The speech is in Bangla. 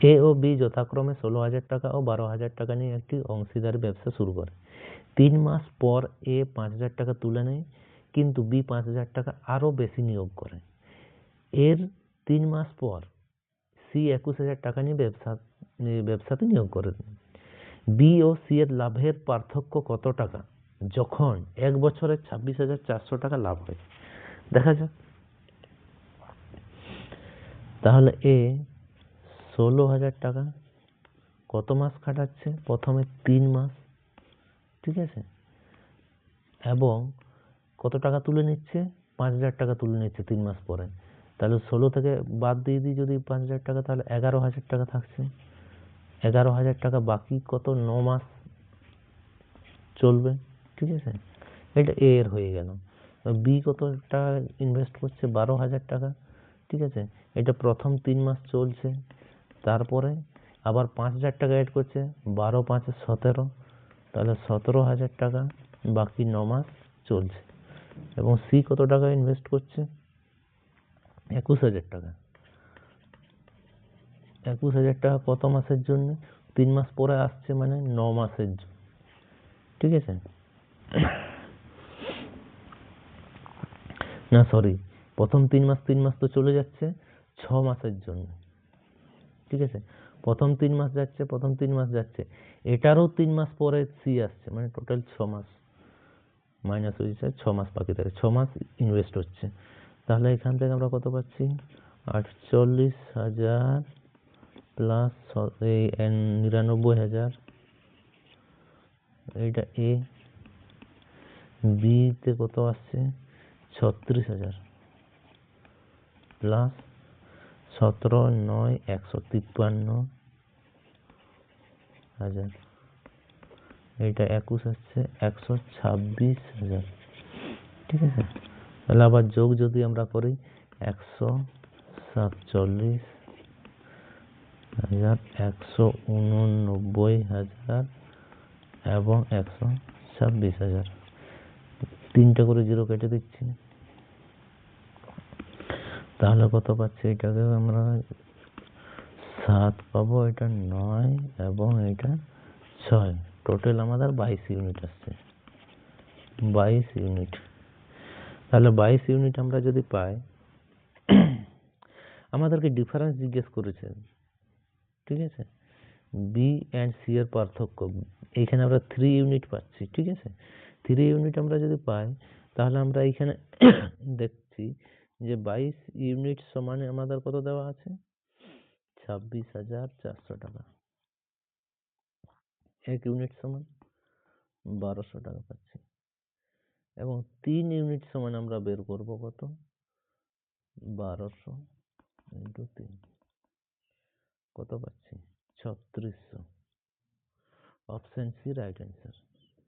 এ ও বি যথাক্রমে ষোলো হাজার টাকা ও বারো হাজার টাকা নিয়ে একটি অংশীদারি ব্যবসা শুরু করে। তিন মাস পর এ পাঁচ হাজার টাকা তুলে নেয়, কিন্তু বি পাঁচ হাজার টাকা আরও বেশি নিয়োগ করে। এর তিন মাস পর সি একুশ হাজার টাকা নিয়ে ব্যবসা ব্যবসাতে নিয়োগ করে বি ও সি এর লাভের পার্থক্য কত টাকা? যখন এক বছরে ছাব্বিশ হাজার চারশো টাকা লাভ হয়। দেখা যাক। তাহলে এ ষোলো হাজার টাকা। কত মাস খাটাচ্ছে প্রথমে তিন মাস। ঠিক আছে? এবং কত টাকা তুলে নিচ্ছে? পাঁচ হাজার টাকা তুলে নিচ্ছে তিন মাস পরে। তাহলে ষোলো থেকে বাদ দিয়ে দিই যদি পাঁচ হাজার টাকা, তাহলে এগারো হাজার টাকা থাকছে। এগারো হাজার টাকা বাকি কত? ন মাস চলবে। ঠিক আছে? এটা এর হয়ে গেল। বি কত টাকা ইনভেস্ট করছে? বারো হাজার টাকা। ঠিক আছে? এটা প্রথম তিন মাস চলছে। তারপরে আবার পাঁচ হাজার টাকা অ্যাড করছে, বারো, পাঁচে, সতেরো। তাহলে সতেরো হাজার টাকা, বাকি ন মাস চলছে। এবং সি কত টাকা ইনভেস্ট করছে? একুশ হাজার টাকা। একুশ হাজার টাকা কত মাসের জন্য? তিন মাস পরে আসছে মানে ন মাসের জন্য। ঠিক আছে? না সরি প্রথম তিন মাস তিন মাস তো চলে যাচ্ছে, ছ মাসের জন্য। ঠিক আছে? প্রথম তিন মাস যাচ্ছে, প্রথম তিন মাস যাচ্ছে। এটারও তিন মাস পরে সি আসছে মানে টোটাল ছ মাস। মাইনাস হয়ে যাচ্ছে, ছ মাস বাকি থাকে। ছ মাস ইনভেস্ট হচ্ছে। তাহলে এখান থেকে আমরা কত পাচ্ছি? আটচল্লিশ হাজার প্লাস এই নিরানব্বই হাজার। এইটা এ বিতে কত আসছে? ছত্রিশ হাজার। প্লাস সতেরো, নয়, একশো তিপ্পান্ন। হাজার। এটা একুশ আসছে, একশো ছাব্বিশ হাজার। ঠিক আছে? তাহলে আবার যোগ যদি আমরা করি, একশো সাতচল্লিশ হাজার, একশো উননব্বই হাজার এবং একশো ছাব্বিশ হাজার। তিনটে করে জিরো কেটে দিচ্ছি। তাহলে কত পাচ্ছি? এটাকে আমরা সাত পাবো, এটা নয় এবং এটা ছয়। টোটাল আমাদের বাইশ ইউনিট আসছে। বাইশ ইউনিট তাহলে বাইশ ইউনিট আমরা যদি পাই, আমাদেরকে ডিফারেন্স জিজ্ঞেস করেছে ঠিক আছে? বি অ্যান্ড সি এর পার্থক্য। এইখানে আমরা থ্রি ইউনিট পাচ্ছি, ঠিক আছে? থ্রি ইউনিট আমরা যদি পাই, তাহলে আমরা এইখানে দেখছি যে বাইশ ইউনিট সমানে আমাদের কত দেওয়া আছে? ছাব্বিশ হাজার চারশো টাকা। এক ইউনিট সমান বারোশো টাকা পাচ্ছি। এবং তিন ইউনিট সমান আমরা বের করব কত? বারোশো ইন্টু তিন। কত পাচ্ছি? ছত্রিশশো। Option C, right answer.